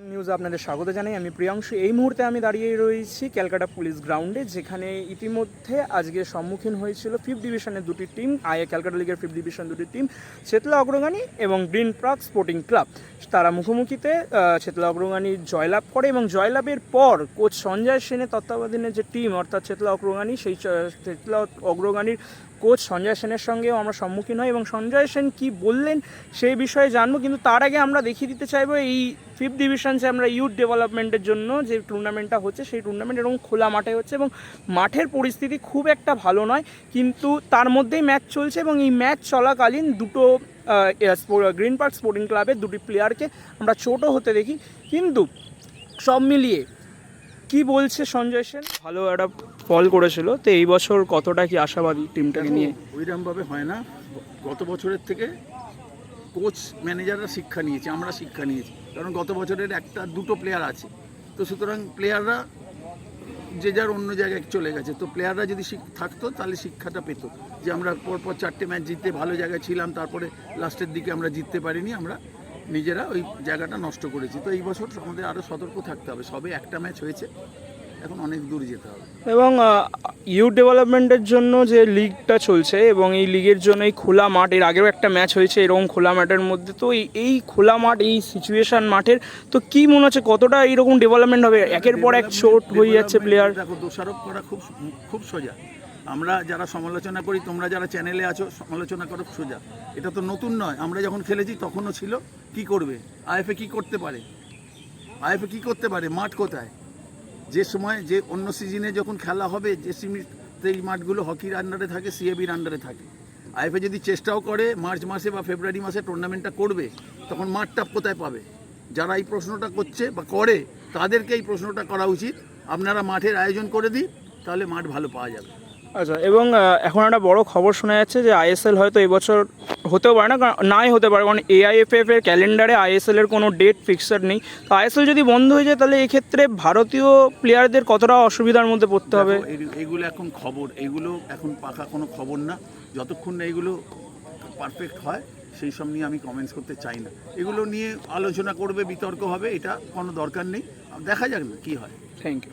News আপনাদের স্বাগত জানাই। আমি প্রিয়াংশু। এই মুহূর্তে আমি দাঁড়িয়ে রয়েছি ক্যালকাটা পুলিশ গ্রাউন্ডে, যেখানে ইতিমধ্যে আজকে সম্মুখীন হয়েছিল ফিফথ ডিভিশনের দুটি টিম, আইএ ক্যালকাটা লিগের ফিফথ ডিভিশন দুটি টিম চেতলা অগ্রগামী এবং গ্রিন পার্ক স্পোর্টিং ক্লাব। তারা মুখোমুখিতে চেতলা অগ্রগামী জয়লাভ করে এবং জয়লাভের পর কোচ সঞ্জয় সেনের তত্ত্বাবধানে যে টিম, অর্থাৎ চেতলা অগ্রগামী, সেই চেতলা অগ্রগামীর কোচ সঞ্জয় সেনের সঙ্গেও আমরা সম্মুখীন হই এবং সঞ্জয় সেন কি বললেন সেই বিষয়ে জানব। কিন্তু তার আগে আমরা দেখিয়ে দিতে চাইব এই ফিফথ ডিভিশন যে আমরা ইউথ ডেভেলপমেন্টের জন্য যে টুর্নামেন্টটা হচ্ছে, সেই টুর্নামেন্ট এরকম খোলা মাঠে হচ্ছে এবং মাঠের পরিস্থিতি খুব একটা ভালো নয়, কিন্তু তার মধ্যেই ম্যাচ চলছে এবং এই ম্যাচ চলাকালীন দুটো গ্রিন পার্ক স্পোর্টিং ক্লাবের দুটি প্লেয়ারকে আমরা চোটও হতে দেখি। কিন্তু সব মিলিয়ে কি বলছে সঞ্জয় সেন? ভালো একটা ফল করেছিল তো এই বছর কতটা কি আশাবাদী টিমটাকে নিয়ে? ওইরকমভাবে হয় না। গত বছরের থেকে কোচ ম্যানেজাররা শিক্ষা নিয়েছে আমরা শিক্ষা নিয়েছি। কারণ গত বছরের একটা দুটো প্লেয়ার আছে। তো সুতরাং প্লেয়াররা যে যার অন্য জায়গায় চলে গেছে। তো প্লেয়াররা যদি শিখ- থাকতো তাহলে শিক্ষাটা পেতো। যে আমরা পরপর চারটে ম্যাচ জিততে ভালো জায়গায় ছিলাম তারপরে লাস্টের দিকে আমরা জিততে পারিনি আমরা নিজেরা ওই জায়গাটা নষ্ট করেছি। তো এই বছর আমাদের আরও সতর্ক থাকতে হবে। সবে একটা ম্যাচ হয়েছে। এখন অনেক দূর যেতে হবে। এবং ইউথ ডেভেলপমেন্টের জন্য যে লিগটা চলছে এবং এই লিগের জন্য এই খোলা মাঠ এর আগেও একটা ম্যাচ হয়েছে এরকম খোলা মাঠের মধ্যে। তো এই- এই খোলা মাঠ এই সিচুয়েশন মাঠের তো কি মনে হচ্ছে কতটা এইরকম ডেভেলপমেন্ট হবে? একের পর এক চোট হয়ে যাচ্ছে প্লেয়ার দেখো দোষারোপ করা খুব খুব সোজা। আমরা যারা সমালোচনা করি, তোমরা যারা চ্যানেলে আছো, সমালোচনা করো, সোজা। এটা তো নতুন নয়। আমরা যখন খেলেছি, তখনও ছিল, কি করবে? আইএফএ কি করতে পারে? আইএফএ কি করতে পারে? মাঠ কোথায়? যে সময়, যে অন্য সিজনে যখন খেলা হবে, যে সিমিতে এই মাঠগুলো হকির আন্ডারে থাকে, সিএবির আন্ডারে থাকে। আইএফএ যদি চেষ্টাও করে, মার্চ মাসে বা ফেব্রুয়ারি মাসে টুর্নামেন্টটা করবে, তখন মাঠটা কোথায় পাবে? যারা এই প্রশ্নটা করছে বা করে, তাদেরকে এই প্রশ্নটা করা উচিত। আপনারা মাঠের আয়োজন করে দিন, তাহলে মাঠ ভালো পাওয়া যাবে। আচ্ছা এবং এখন একটা বড় খবর শোনা যাচ্ছে যে আইএসএল হয়তো এবছর হতেও পারে না কারণ নাই হতে পারে কারণ এআইএফএফ এর ক্যালেন্ডারে আইএসএল এর কোনো ডেট ফিক্সড নেই। তো আইএসএল যদি বন্ধ হয়ে যায় তাহলে এক্ষেত্রে ভারতীয় প্লেয়ারদের কতটা অসুবিধার মধ্যে পড়তে হবে? এগুলো এখন খবর এগুলো এখন পাকা কোনো খবর না। যতক্ষণ না এগুলো পারফেক্ট হয় সেই সব নিয়ে আমি কমেন্টস করতে চাই না। এগুলো নিয়ে আলোচনা করবে বিতর্ক হবে এটা কোনো দরকার নেই। দেখা যাক না কী হয়। Thank you